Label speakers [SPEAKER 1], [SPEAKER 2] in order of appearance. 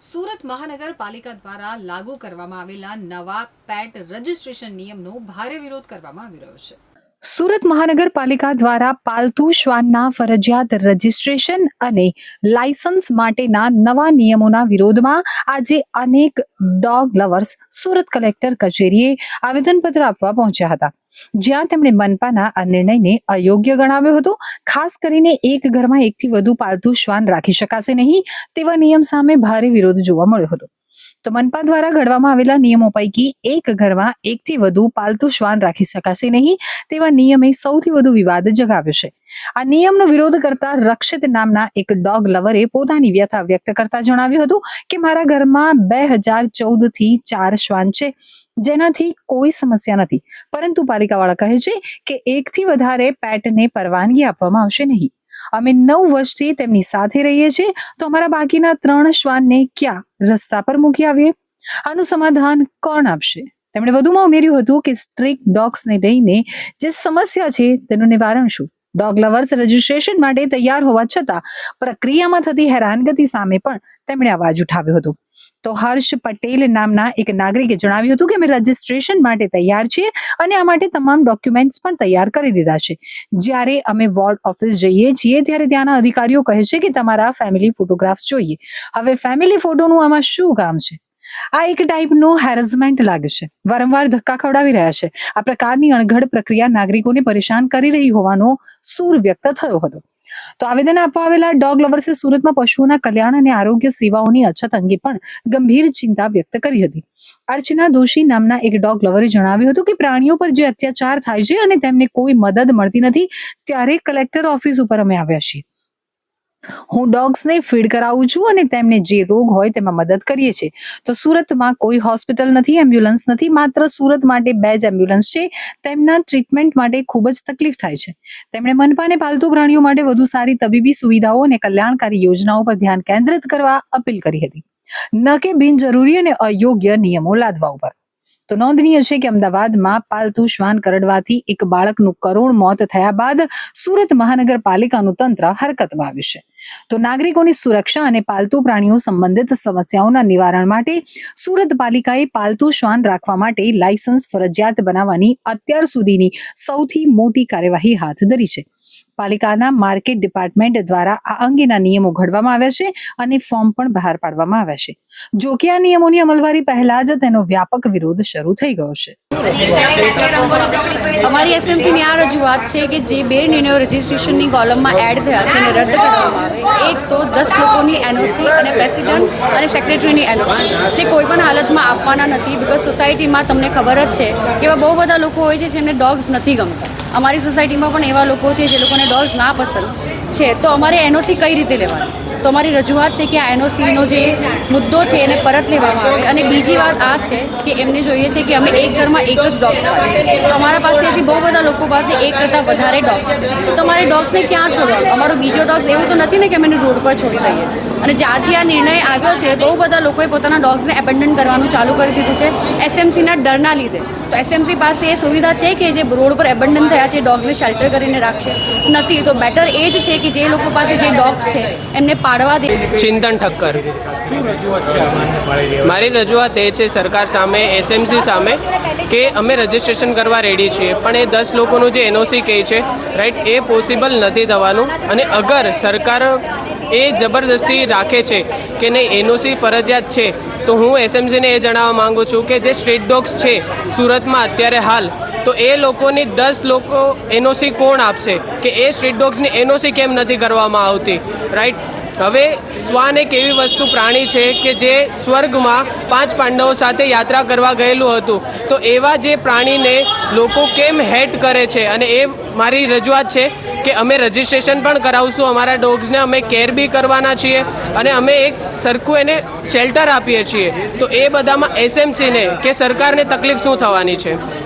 [SPEAKER 1] સુરત મહાનગરપાલિકા દ્વારા લાગુ કરવામાં આવેલા નવા પેટ રજિસ્ટ્રેશન નિયમનો ભારે વિરોધ કરવામાં આવી રહ્યો છે. સુરત મહાનગરપાલિકા દ્વારા પાલતુ શ્વાનના ફરજિયાત રજિસ્ટ્રેશન અને લાયસન્સ માટેના નવા નિયમોના વિરોધમાં આજે અનેક ડોગ લવર્સ સુરત કલેક્ટર કચેરીએ આવેદનપત્ર આપવા પહોંચ્યા હતા. જ્યાં તેમણે મનપાના આ નિર્ણયને અયોગ્ય ગણાવ્યો હતો. ખાસ કરીને એક ઘરમાં એકથી વધુ પાલતુ શ્વાન રાખી શકાશે નહીં તેવા નિયમ સામે ભારે વિરોધ જોવા મળ્યો હતો. તો મનપા દ્વારા ઘડવામાં આવેલા નિયમો પૈકી એક ઘરમાં એકથી વધુ પાલતુ શ્વાન રાખી શકાશે નહીં તેવા નિયમે સૌથી વધુ વિવાદ જગાવ્યો છે. આ નિયમનો વિરોધ કરતા રક્ષિત નામના એક ડોગ લવરે પોતાની વ્યથા વ્યક્ત કરતા જણાવ્યું હતું કે મારા ઘરમાં બે હજાર ચૌદથી ચાર શ્વાન છે, જેનાથી કોઈ સમસ્યા નથી. પરંતુ પાલિકાવાળા કહે છે કે એકથી વધારે પેટને પરવાનગી આપવામાં આવશે નહીં. અમે નવ વર્ષથી તેમની સાથે રહીએ છીએ. તો અમારા બાકીના ત્રણ શ્વાનને ક્યાં રસ્તા પર મૂકી આવીએ? આનું સમાધાન કોણ આપશે? તેમણે વધુમાં ઉમેર્યું હતું કે સ્ટ્રીક ડોગ્સને લઈને જે સમસ્યા છે તેનું નિવારણ શું? ડોગ લવર્સ રજિસ્ટ્રેશન માટે તૈયાર હોવા છતાં પ્રક્રિયામાં થતી હેરાનગતિ સામે પણ તેમણે અવાજ ઉઠાવ્યો હતો. તો હર્ષ પટેલ નામના એક નાગરિકે જણાવ્યું હતું કે અમે રજીસ્ટ્રેશન માટે તૈયાર છીએ અને આ માટે તમામ ડોક્યુમેન્ટ્સ પણ તૈયાર કરી દીધા છે. જ્યારે અમે વોર્ડ ઓફિસ જઈએ છીએ ત્યારે ત્યાંના અધિકારીઓ કહે છે કે તમારા ફેમિલી ફોટોગ્રાફ્સ જોઈએ. હવે ફેમિલી ફોટોનું આમાં શું કામ છે? આ એક ટાઈપનો હેરેસમેન્ટ લાગે છે. વારંવાર ધક્કા ખવડાવી રહ્યા છે. આ પ્રકારની અણઘડ પ્રક્રિયા નાગરિકોને પરેશાન કરી રહી હોવાનો સૂર વ્યક્ત થયો હતો. તો આવેદન આપવા આવેલા ડોગ લવર્સે સુરતમાં પશુઓના કલ્યાણ અને આરોગ્ય સેવાઓની અછત અંગે પણ ગંભીર ચિંતા વ્યક્ત કરી હતી. અર્ચના દોશી નામના એક ડોગ લવરે જણાવ્યું હતું કે પ્રાણીઓ પર જે અત્યાચાર થાય છે અને તેમને કોઈ મદદ મળતી નથી, ત્યારે કલેક્ટર ઓફિસ ઉપર અમે આવ્યા છીએ. હું ડોગ્સને ફીડ કરાવું છું અને તેમને જે રોગ હોય તેમાં મદદ કરીએ છીએ. તો સુરતમાં કોઈ હોસ્પિટલ નથી, એમ્બ્યુલન્સ નથી, માત્ર સુરત માટે બે જ એમ્બ્યુલન્સ છે. તેમના ટ્રીટમેન્ટ માટે ખૂબ જ તકલીફ થાય છે. તેમણે મનપાને પાલતુ પ્રાણીઓ માટે વધુ સારી તબીબી સુવિધાઓ અને કલ્યાણકારી યોજનાઓ પર ધ્યાન કેન્દ્રિત કરવા અપીલ કરી હતી. ન કે બિનજરૂરી અને અયોગ્ય નિયમો લાદવા ઉપર. તો નોંધનીય છે કે અમદાવાદમાં પાલતુ શ્વાન કરડવાથી એક બાળકનું કરુણ મોત થયા બાદ સુરત મહાનગરપાલિકાનું તંત્ર હરકતમાં આવ્યું છે. તો નાગરિકોની સુરક્ષા અને પાલતુ પ્રાણીઓ સંબંધિત સમસ્યાઓના નિવારણ માટે સુરત પાલિકાએ પાલતુ શ્વાન રાખવા માટે લાયસન્સ ફરજિયાત બનાવવાની અત્યાર સુધીની સૌથી મોટી કાર્યવાહી હાથ ધરી છે. પાલિકાના માર્કેટ ડિપાર્ટમેન્ટ દ્વારા આ અંગેના નિયમો ઘડવામાં આવ્યા છે અને ફોર્મ પણ બહાર પાડવામાં આવ્યા છે. જો કે આ નિયમોની અમલવારી પહેલા જ તેનો વ્યાપક વિરોધ શરૂ થઈ ગયો છે.
[SPEAKER 2] અમારી એસએમસીની આ રજૂઆત છે કે જે બે નિર્ણયો રજિસ્ટ્રેશનની કોલમમાં એડ થયા છે અને રદ કરવામાં આવે. એક તો દસ લોકોની એનઓસી અને પ્રેસિડન્ટ અને સેક્રેટરીની એનઓસી જે કોઈ પણ હાલતમાં આપવાના નથી બિકોઝ સોસાયટીમાં તમને ખબર જ છે કે એવા બહુ બધા લોકો હોય છે જેમને ડોગ્સ નથી ગમતા. અમારી સોસાયટીમાં પણ એવા લોકો છે જે લોકોને ડોગ્સ ના પસંદ છે. તો અમારે એનઓસી કઈ રીતે લેવાની? તો અમારી રજૂઆત છે કે આ એનઓસીનો જે મુદ્દો છે એને પરત લેવામાં આવે. અને બીજી વાત આ છે કે એમને જોઈએ છે કે અમે એક ઘરમાં એક જ ડોગ્સ આવે તો અમારા પાસેથી બહુ બધા લોકો પાસે એક કરતાં વધારે ડોગ્સ છે. તો અમારે ડોગ્સને ક્યાં છોડવા અમારો બીજો ડોગ્સ એવું તો નથી ને કે અમે રોડ પર છોડી દઈએ. અને જ્યારથી આ નિર્ણય આવ્યો છે, બહુ બધા લોકોએ પોતાના ડોગ્સને એબન્ડન કરવાનું ચાલુ કરી દીધું છે, એસએમસીના ડરના લીધે. તો એસએમસી પાસે એ સુવિધા છે કે જે રોડ પર એબન્ડન થયા છે, ડોગ્સને શેલ્ટર કરીને રાખશે? નથી. તો બેટર એ જ છે કે જે લોકો પાસે જે ડોગ્સ છે, એમને પાડવા દે
[SPEAKER 3] ચિંતન ઠક્કર. મારી રજૂઆત એ છે સરકાર સામે એસએમસી સામે, કે અમે રજીસ્ટ્રેશન કરવા રેડી છીએ. પણ એ દસ લોકોનું જે એનઓસી કહે છે રાઈટ એ પોસિબલ નથી થવાનું. અને અગર સરકાર એ જબરદસ્તી રાખે છે કે નહીં એનઓસી ફરજિયાત છે, તો હું એસએમસીને એ જણાવવા માગું છું કે જે સ્ટ્રીટ ડોગ્સ છે, સુરતમાં અત્યારે હાલ, તો એ લોકોની દસ લોકો એનઓસી કોણ આપશે? કે એ સ્ટ્રીટ ડોગ્સની એનઓસી કેમ નથી કરવામાં આવતી? રાઈટ હવે શ્વાન એક એવી વસ્તુ પ્રાણી છે કે જે સ્વર્ગમાં પાંચ પાંડવો સાથે યાત્રા કરવા ગયેલું હતું. તો એવા જે પ્રાણીને લોકો કેમ હેટ કરે છે? અને એ મારી રજૂઆત છે કે અમે રજિસ્ટ્રેશન પણ કરાવશું, અમારા ડોગ્સને અમે કેર બી કરવાના છીએ અને અમે એક સરખું એને શેલ્ટર આપીએ છીએ. તો એ બધામાં એસએમસીને કે સરકારને તકલીફ શું થવાની છે?